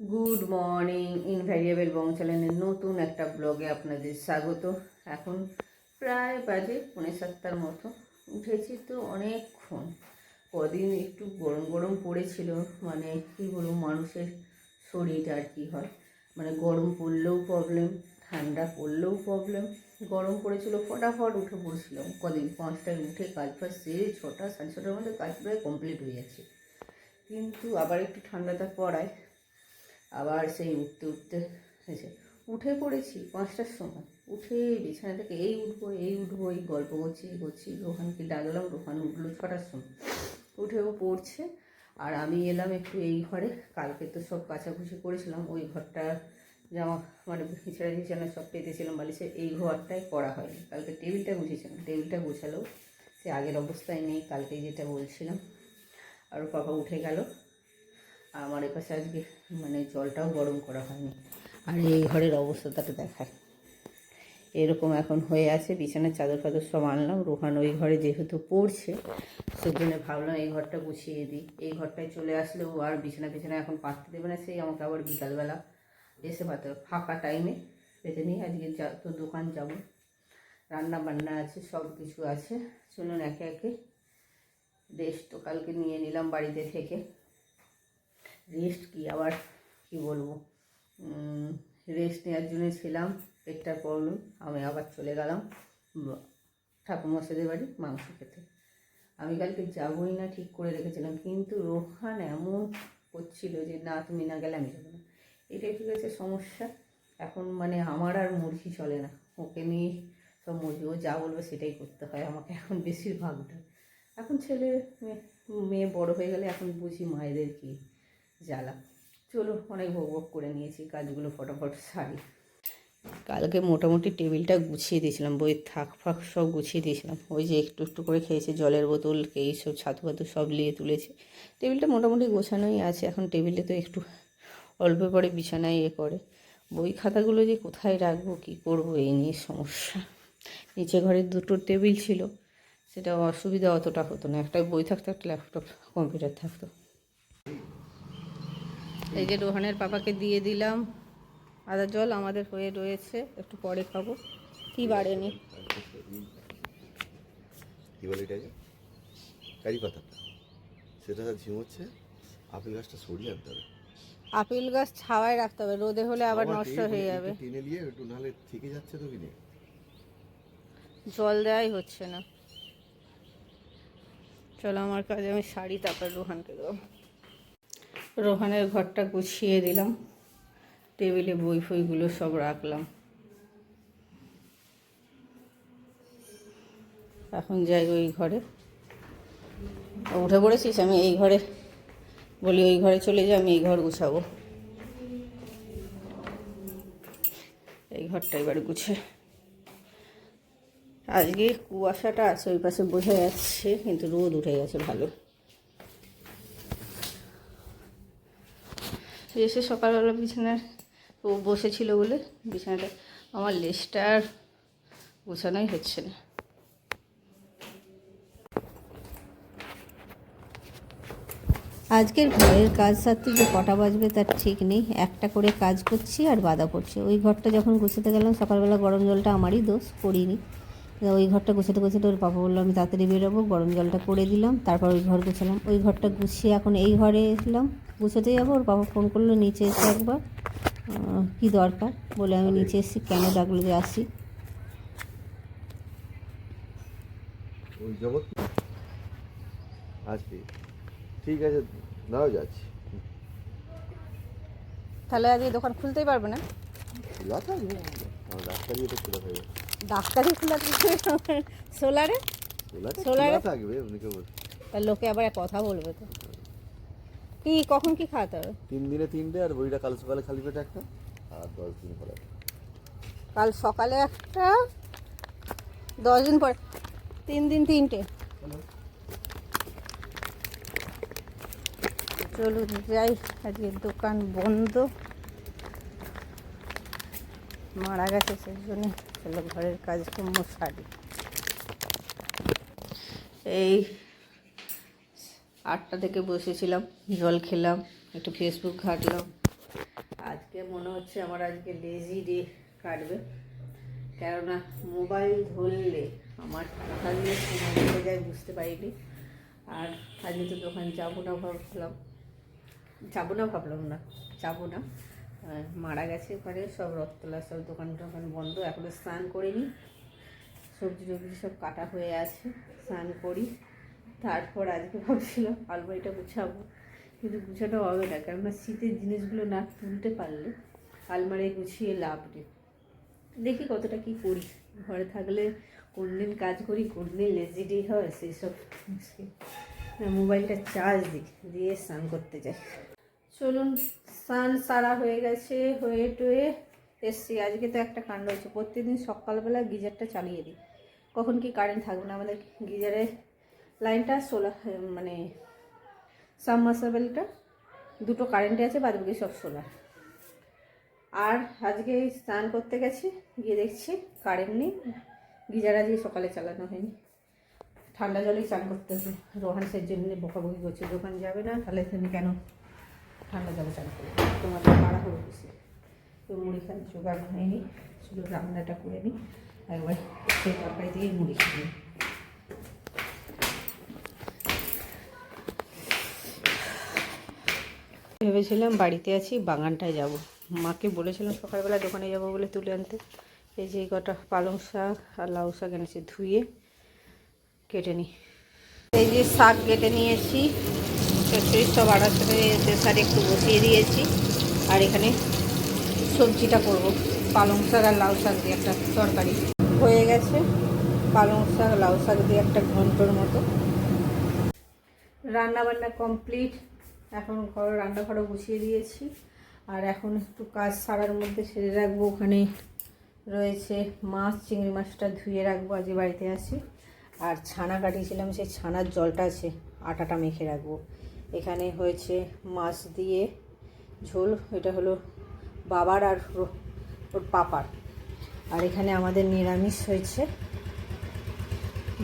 Good morning invariable বং চ্যানেলের নতুন একটা ব্লগে আপনাদের স্বাগত। এখন প্রায় বাজে পৌনে সাতটার মতো। উঠেছি তো অনেকক্ষণ। কদিন একটু গরম গরম পড়েছিল মানে কী বলব, মানুষের শরীর আর কি হয়। মানে গরম পড়লেও প্রবলেম ঠান্ডা পড়লেও প্রবলেম গরম পড়েছিল, ফটাফট উঠে পড়ছিলাম। কদিন? পাঁচটায় উঠে কাজ ফাজ সেরে ছটা, সাড়ে ছটার মধ্যে কাজ প্রায় কমপ্লিট হয়ে যাচ্ছে। কিন্তু আবার একটু ঠান্ডাটা পড়ায়। আবার সেই উঠতে উঠতে হয়েছে। উঠে পড়েছি পাঁচটার সময়। উঠে বিছানা থেকে এই উঠবো এই উঠবো, এই গল্প করছি, এই করছি রোহানকে ডাকলাম রোহান উঠল ছটার সময়। উঠেও পড়ছে, আর আমি এলাম একটু এই ঘরে। কালকে তো সব কাচাকুচি করেছিলাম, ওই ঘরটা জামা মানে বিছানা বিছানা সব পেতেছিলাম বালিশে, এই ঘরটাই করা হয়নি। কালকে টেবিলটা গুছিয়েছিলাম, টেবিলটা গোছালো। সে আগের অবস্থায় নেই, কালকে যেটা বলছিলাম। আর পাপা উঠে গেল। আমার এপাশে আজকে মানে জলটাও গরম করা হয়নি। আর এই ঘরের অবস্থাটা দেখায়। এরকম এখন হয়ে আছে বিছানার চাদর ফাদর সব আনলাম। রোহান ওই ঘরে যেহেতু পড়ছে, সেজন্য ভাবলাম এই ঘরটা গুছিয়ে দিই। এই ঘরটায় চলে আসলে ও আর বিছানা বিছানা এখন পাততে দেবে না, সেই আমাকে আবার বিকালবেলা এসে পাতে। ফাঁকা টাইমে পেতে নিয়ে আজকে যা, তো দোকান যাব। রান্না বান্না আছে, সব কিছু আছে। চলুন একে একে রেস্ট তো কালকে নিয়ে নিলাম বাড়িতে থেকে। রেস্ট কি? আবার কি বলব? রেস্ট নেওয়ার জন্য ছিলাম, পেটটা প্রবলেম, আমি আবার চলে গেলাম ঠাকুরমশাদের বাড়ি মাংস খেতে। আমি কালকে যাবোই না, ঠিক করে রেখেছিলাম, কিন্তু রোহান এমন করছিল যে, না, তুমি না গেলে আমি যাব না। এটাই ঠিক আছে, সমস্যা। এখন মানে আমার আর মুরগি চলে না। ওকে নিয়ে সব মুরগি, ও যা বলবে সেটাই করতে হয় আমাকে এখন বেশিরভাগটা এখন ছেলে মেয়ে বড় হয়ে গেলে এখন বুঝি মায়েদের কি জ্বালা। চলো অনেক ভোগ ভোগ করে নিয়েছি, কাজগুলো ফটাফট সারি। কালকে মোটামুটি টেবিলটা গুছিয়ে দিয়েছিলাম, বইয়ের থাক ফাক সব গুছিয়ে দিয়েছিলাম। ওই যে একটু একটু করে খেয়েছে, জলের বোতল, এই সব ছাতু ফাতু সব নিয়ে তুলেছে। টেবিলটা মোটামুটি গোছানোই আছে, এখন টেবিলে তো একটু অল্প পরে বিছানায় এ করে। বই খাতাগুলো যে কোথায় রাখব, কী করব, এই নিয়ে সমস্যা। নিচে ঘরের দুটো টেবিল ছিল, সেটা অসুবিধা অতটা হতো না। একটা বই থাকতো, একটা ল্যাপটপ, কম্পিউটার থাকতো। এই যে রোহানের পাপাকে দিয়ে দিলাম। আদা জল আমাদের হয়ে রয়েছে একটু পরে খাব। কি বাড়েনি কী বলে এটাকে কারি পাতাটা সেটা ঝিমোচ্ছে আপেল গাছটা সরিয়ে আনতে হবে। আপেল গাছ ছাওয়ায় রাখতে হবে রোদে হলে আবার নষ্ট হয়ে যাবে। টেনে নিয়ে একটু নাহলে থেকে যাচ্ছে তো কিনে। জল দেওয়াই হচ্ছে না। চলো আমার কাজে আমি শাড়ি তারপর রোহানকে দেবো। রোহানের ঘরটা গুছিয়ে দিলাম। টেবিলে বই ফইগুলো সব রাখলাম। এখন যাই ওই ঘরে। উঠে পড়েছিস? আমি এই ঘরে বলি, ওই ঘরে চলে যাই আমি এই ঘর গুছাবো। এই ঘরটা এবার গুছে। আজকে কুয়াশাটা আছে, ওই পাশে বোঝা যাচ্ছে, কিন্তু রোদ উঠে গেছে ভালো। এসে সকালবেলা বিছানার ও বসেছিল বলে বিছানাটা, আমার লেজটা আর গোছানোই হচ্ছে না। আজকের ঘরের কাজ সারতে যে কটা বাজবে তার ঠিক নেই। একটা করে কাজ করছি আর বাধা পড়ছে ওই ঘরটা যখন গুছাতে গেলাম, সকালবেলা গরম জলটা আমারই দোষ, করিনি। ওই ঘরটা গুছাতে গুছাতে ওর পাপা বলল আমি তাড়াতাড়ি বেরোবো গরম জলটা করে দিলাম তারপর ওই ঘর গুছালাম। ওই ঘরটা গুছিয়ে এখন এই ঘরে এলাম। গুছাতে যাব ওর বাবা ফোন করল নিচে এসে একবার। কী দরকার? বলে আমি নিচে এসেছি কেন ডাকলো যে আসি ঠিক আছে দাঁড়াও যাচ্ছি। তাহলে আজকে দোকান খুলতেই পারবে না? খোলা থাকবে আমার ডাক্তারি এটা খোলা থাকবে ডাক্তারি খোলা সোলারে? তো Solar- খোলা থাকবে তার লোকে আবার কথা বলবে তো। কি কখন কি খাওয়াতে হবে? তিন দিনে তিনটে আর বইটা কাল সকালে খালি পেটে একটা আর দশ দিন পরে কাল সকালে একটা দশ দিন পর তিন দিন তিনটে। চলুন যাই আজকে দোকান বন্ধ। মারা গেছে সেই জন্য। চলো, ঘরের কাজকর্ম সারি এই আটটা থেকে বসেছিলাম, জল খেলাম, একটু ফেসবুক ঘাটলাম। আজকে মনে হচ্ছে আমার আজকে লেজি ডে কাটবে। কেননা মোবাইল ধরলে আমার কোথা দিয়ে সময় যায়, বুঝতে পারিনি। আর আজকে তো দোকান যাব না ভাবলাম। যাব না ভাবলাম না, যাব না। মারা গেছে ঘরে, সব রথতলা, সব দোকান টোকান বন্ধ এখনও স্নান করিনি। সবজি টবজি সব কাটা হয়ে আছে, স্নান করি। তারপর আজকে ভাবছিলাম আলমারিটা গুছাবো, কিন্তু গুছানো হবে না কেননা শীতের জিনিসগুলো না তুলতে পারলে আলমারি গুছিয়ে লাভ নেই। দেখি কতটা কি করি, ঘরে থাকলে কোন দিন কাজ করি কোন দিন লেজি ডে হয়, সেই সব মোবাইলটা চার্জ দিই, দিয়ে স্নান করতে যাই। চলুন, স্নান সারা হয়ে গেছে, হয়ে টয়ে এসছি। আজকে তো একটা কাণ্ড হয়েছে। প্রত্যেকদিন সকালবেলা গিজারটা চালিয়ে দিই। কখন কি কারেন্ট থাকবে না আমাদের গিজারের লাইনটা সোলার মানে সাবমার্সাবেলটা দুটো কারেন্টে আছে বাদ বাকি সব সোলার আর আজকে স্নান করতে গেছি, গিয়ে দেখছি কারেন্ট নেই। গিজার আজকে সকালে চালানো হয়নি। ঠান্ডা জলেই স্নান করতে হবে। রোহান সের জন্য বকাবকি করছে, দোকান যাবে না, তাহলে তুমি কেন ঠান্ডা জলে চান করবে তোমাদের পাড়া হয়ে গেছে তো মুড়ি খান জোগাড় হয়নি। শুধু রান্নাটা করে নিই। একবার সেই তরকারি দিয়েই মুড়ি খাই। ভেবেছিলাম বাড়িতে আছি বাগানটায় যাব। মাকে বলেছিলাম সকালবেলা দোকানে যাব বলে তুলে আনতে। এই যে কটা পালং শাক আর লাউ শাক এনেছি ধুয়ে কেটে নিই। এই যে শাক কেটে নিয়েছি চচ্চড়ি সব সাথে প্রেসারে একটু বসিয়ে দিয়েছি। আর এখানে সবজিটা করব। পালং শাক আর লাউ শাক দিয়ে একটা তরকারি। হয়ে গেছে পালং শাক, লাউ শাক দিয়ে একটা ঘন্টর মতো। রান্না বান্না কমপ্লিট। এখন ঘর, রান্নাঘরও গুছিয়ে দিয়েছি। আর এখন একটু কাজ সারার মধ্যে সেরে রাখব। ওখানে রয়েছে মাছ, চিংড়ি মাছটা ধুয়ে রাখব। আজকে বাড়িতে আসি আর ছানা কাটিয়েছিলাম, সেই ছানার জলটা আছে, আটাটা মেখে রাখব। এখানে হয়েছে মাছ দিয়ে ঝোল, এটা হলো বাবার আর ওর পাপার। আর এখানে আমাদের নিরামিষ হয়েছে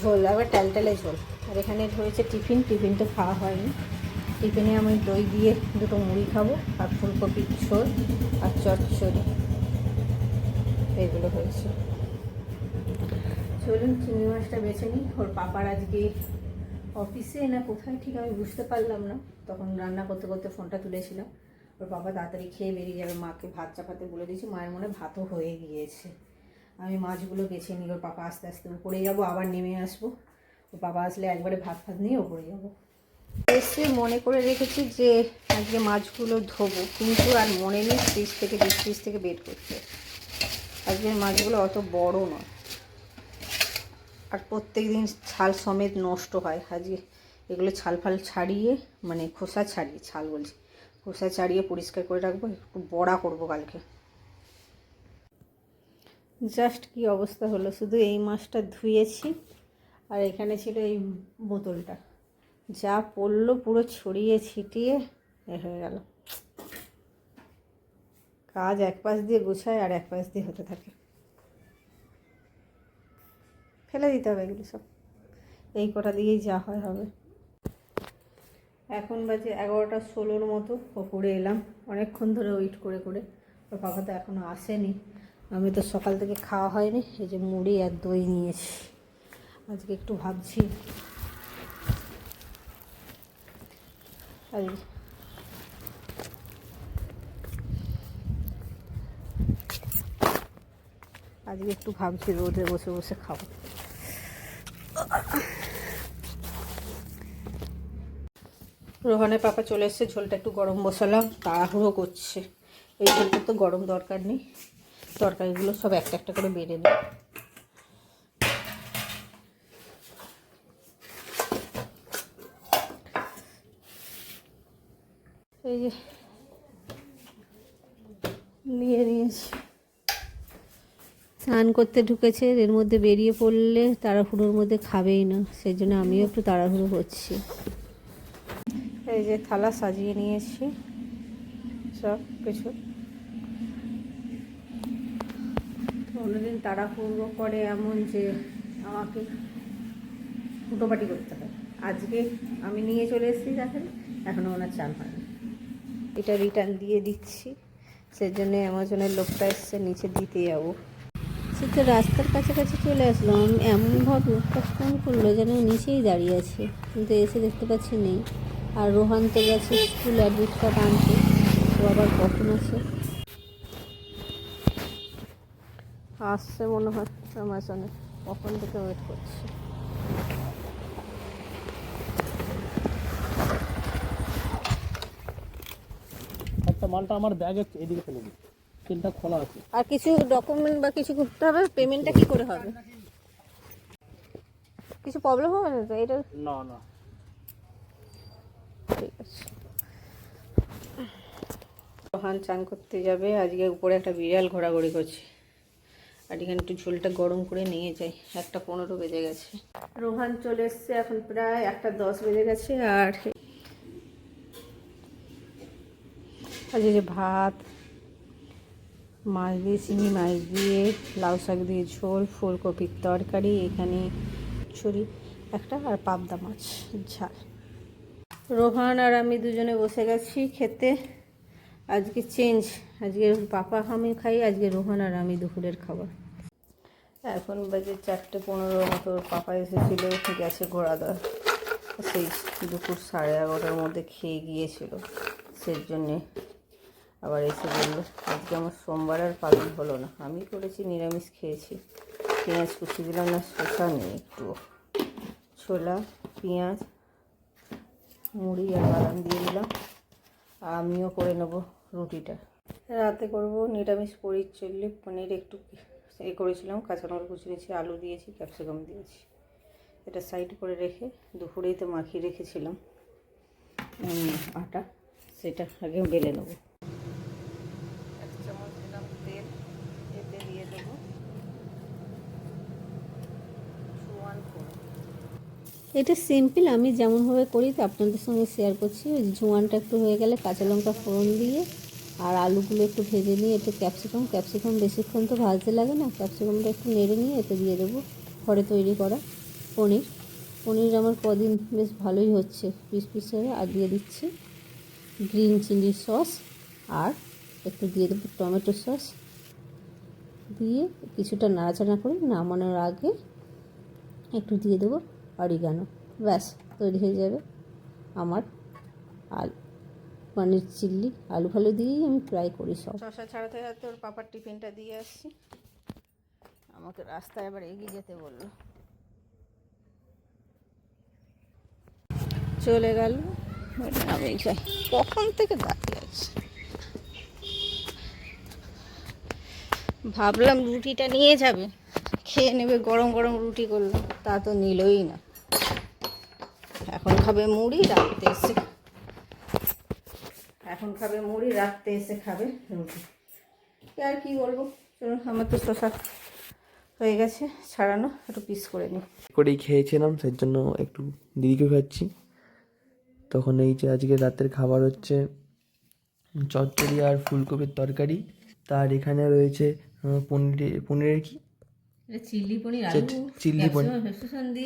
ঝোল, আবার ট্যালট্যালে ঝোল। আর এখানে হয়েছে টিফিন টিফিন তো খাওয়া হয়নি। টিফিনে আমি দই দিয়ে দুটো মুড়ি খাব, আর ফুলকপির ঝোল, আর চচ্চড়ি। এগুলো হয়েছে। চলুন চিংড়ি মাছটা বেছে নিই, ওর পাপার আজকে অফিসে না, কোথায় ঠিক আমি বুঝতে পারলাম না। তখন রান্না করতে করতে ফোনটা তুলেছিলাম। ওর বাবা তাড়াতাড়ি খেয়ে বেরিয়ে যাবে, মাকে ভাত চাপাতে বলে দিয়েছি, মায়ের মনে ভাতও হয়ে গিয়েছে। আমি মাছগুলো বেছে নিই, ওর পাপা আস্তে আস্তে উপরে যাব, আবার নেমে আসব। ওর বাবা আসলে একবারে ভাত ফাত নিয়ে উপরে যাব। এসে মনে করে রেখেছি যে আজকে মাছগুলো ধোবো, কিন্তু আর মনে নেই ফ্রিজ থেকে ফ্রিজ থেকে বের করতে। আজকের মাছগুলো অত বড় নয়। আর প্রত্যেক দিন ছাল সমেত নষ্ট হয়। আজকে এগুলো ছাল ফাল ছাড়িয়ে মানে খোসা ছাড়িয়ে, ছাল বলছি, খোসা ছাড়িয়ে পরিষ্কার করে রাখব, একটু বড়া করব কালকে। জাস্ট কি অবস্থা হলো? শুধু এই মাছটা ধুয়েছি, আর এখানে ছিল এই বোতলটা। যা পড়ল পুরো ছড়িয়ে ছিটিয়ে, এ হয়ে গেল। কাজ এক পাশ দিয়ে গুছায় আর এক পাশ দিয়ে হতে থাকে। ফেলে দিতে হবে এগুলো সব। এই কটা দিয়েই যা হয় হবে। এখন বাজে এগারোটা ষোলোর মতো। ওপরে এলাম। অনেকক্ষণ ধরে ওয়েট করে করে। ওর বাবা তো এখনও আসেনি। আমি তো সকাল থেকে খাওয়া হয়নি। এই যে মুড়ি আর দই নিয়েছি। আজকে একটু ভাবছি। আর আজকে একটু ভাবছি রোদে বসে বসে খাব। রোহানের পাপা চলে এসছে, ঝোলটা একটু গরম বসালাম, তাড়াহুড়ো করছে। এই ঝোলটা তো গরম দরকার নেই। তরকারিগুলো সব একটা একটা করে বেড়ে নেই এই যে নিয়ে নিয়েছি স্নান করতে ঢুকেছে, এর মধ্যে বেরিয়ে পড়লে তাড়াহুড়োর মধ্যে খাবেই না, সেই জন্য আমিও একটু তাড়াহুড়ো করছি। এই যে থালা সাজিয়ে নিয়েছি, সব কিছু। অন্যদিন তাড়াহুড়ো করে এমন যে আমাকে ফুটোপাটি করতে হয়। আজকে আমি নিয়ে চলে এসেছি, দেখেন এখনও ওনার চাল হয়নি। এটা রিটার্ন দিয়ে দিচ্ছি সেজন্য অ্যামাজনের লোকটা এসছে, নিচে দিতে যাব। সে তো রাস্তার কাছাকাছি চলে আসলো। আমি এমনভাবে লোকটা ফোন করল যেন নিচেই দাঁড়িয়ে আছে। কিন্তু এসে দেখতে পাচ্ছি নেই। আর রোহান তো গেছে স্কুল অ্যাডমিট কার্ড আনতে। ও আবার কখন আছে আসছে মনে হয় অ্যামাজনে কখন থেকে ওয়েট করছি? একটা মালটা আমার ব্যাগে এদিকে ফেলে দিই চেনটা খোলা আছে। আর কিছু ডকুমেন্ট বা কিছু করতে হবে পেমেন্টটা কি করে হবে? কিছু প্রবলেম হবে না তো? এটা না না। ঠিক আছে। রোহান চান করতে যাবে আজকে উপরে একটা বিড়াল ঘোরাঘুরি করছে। আর এখানে একটু ঝোলটা গরম করে নিয়ে যাই একটা পনেরো বেজে গেছে। রোহান চলে এসছে এখন প্রায় একটা দশ বেজে গেছে আর আজকে যে ভাত মাছ দিয়ে, চিংড়ি মাছ দিয়ে, লাউ শাক দিয়ে, ঝোল, ফুলকপির তরকারি, এখানে ছড়ি একটা আর পাবদা মাছ, ঝাল। রোহান আর আমি দুজনে বসে গেছি খেতে। আজকে চেঞ্জ আজকে পাপা আমি খাই, আজকে রোহান আর আমি দুপুরের খাবার। এখন বাজে চারটে পনেরো মতো পাপা এসেছিল, গেছে ঘোড়া দেওয়া সেই দুপুর সাড়ে এগারোটার মধ্যে খেয়ে গিয়েছিল সেই জন্যে আবার এসে বলল, আজকে আমার সোমবার আর পালন হলো না। আমি করেছি, নিরামিষ খেয়েছি। পেঁয়াজ কুচি দিলাম না, শসা নেই একটু। ছোলা, পেঁয়াজ, মুড়ি আর বাদাম দিয়ে দিলাম। আর আমিও করে নেব রুটিটা। রাতে করব নিরামিষ পনির পনির একটু এ করেছিলাম কাঁচা লঙ্কা কুচি নিয়েছি আলু দিয়েছি, ক্যাপসিকাম দিয়েছি। এটা সাইড করে রেখে দুপুরেই তো মাখিয়ে রেখেছিলাম। আটা, সেটা আগে বেলে নেব এক চামচ দিলাম তেল এতে দিয়ে দেবো জোয়ান করে এটা সিম্পল আমি যেমনভাবে করি তো আপনাদের সঙ্গে শেয়ার করছি। ওই জোয়ানটা একটু হয়ে গেলে কাঁচা লঙ্কা ফোড়ন দিয়ে আর আলুগুলো একটু ভেজে নিয়ে, একটু ক্যাপসিকাম ক্যাপসিকাম বেশিক্ষণ তো ভাজতে লাগে না ক্যাপসিকামটা একটু নেড়ে নিয়ে এতে দিয়ে দেবো ঘরে তৈরি করা পনির। পনির আমার কদিন বেশ ভালোই হচ্ছে, পিস পিস হয়ে আর দিয়ে দিচ্ছি গ্রিন চিলি সস আর একটু দিয়ে দেবো টমেটো সস দিয়ে কিছুটা নাড়াচাড়া করে নামানোর আগে একটু দিয়ে দেবো অরিগানো ব্যাস, তৈরি হয়ে যাবে আমার আলু। পনির চিল্লি, আলু ফালু দিয়েই আমি ফ্রাই করি সব। শশা ছাড়াতে ছাড়াতে ওর পাপার টিফিনটা দিয়ে আসছি। আমাকে রাস্তায় আবার এগিয়ে যেতে বলল। চলে গেল। আমি কখন থেকে দাঁড়িয়ে আছি? ভাবলাম রুটিটা নিয়ে যাবে। খেয়ে নেবে, গরম গরম রুটি করলাম তা তো নিলই না। এখন খাবে মুড়ি রাখতে এসে এখন খাবে মুড়ি রাখতে এসে খাবে রুটি। আর কি বলব? চলুন আমার তো শশা হয়ে গেছে ছাড়ানো একটু পিস করে নিই। করেই খেয়েছিলাম সেই জন্য একটু দিদিকে খাচ্ছি। তখন এই যে আজকে রাতের খাবার হচ্ছে চচ্চড়ি আর ফুলকপির তরকারি। তার এখানে রয়েছে পনির পনিরের কি? চিল্লি পনির চিল্লি পনির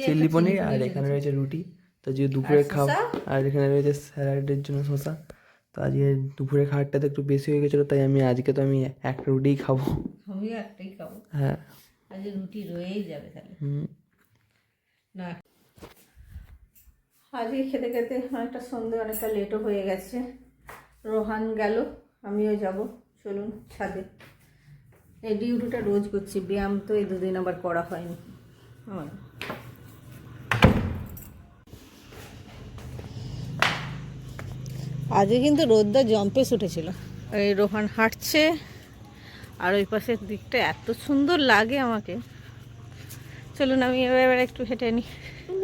চিল্লি পনির আর এখানে রয়েছে রুটি। তো যে দুপুরে খাওয়া আর এখানে রয়েছে স্যালাডের জন্য শশা তো আজকে দুপুরে খাবারটা তো একটু বেশি হয়ে গেছিল তাই আমি আজকে তো আমি একটা রুটিই খাব। আমি একটাই খাব। হ্যাঁ। আজকে রুটি রয়েই যাবে তাহলে। হুম। না। আজকে খেতে খেতে অনেকটা সন্ধে অনেকটা লেটও হয়ে গেছে। রোহান গেল আমিও যাব। চলুন ছাদে। এই ডিউটিটা রোজ করছি ব্যায়াম তো এই দুদিন আবার করা হয়নি। আমার। আজকে কিন্তু রোদ্দা জম্পেস উঠেছিল এই রোহান হাঁটছে আর ওই পাশের দিকটা এত সুন্দর লাগে আমাকে। চলুন আমি এবার এবার একটু হেঁটে নিই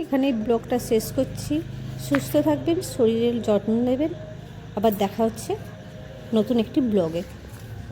এখানে ব্লগটা শেষ করছি। সুস্থ থাকবেন শরীরের যত্ন নেবেন। আবার দেখা হচ্ছে নতুন একটি ব্লগে।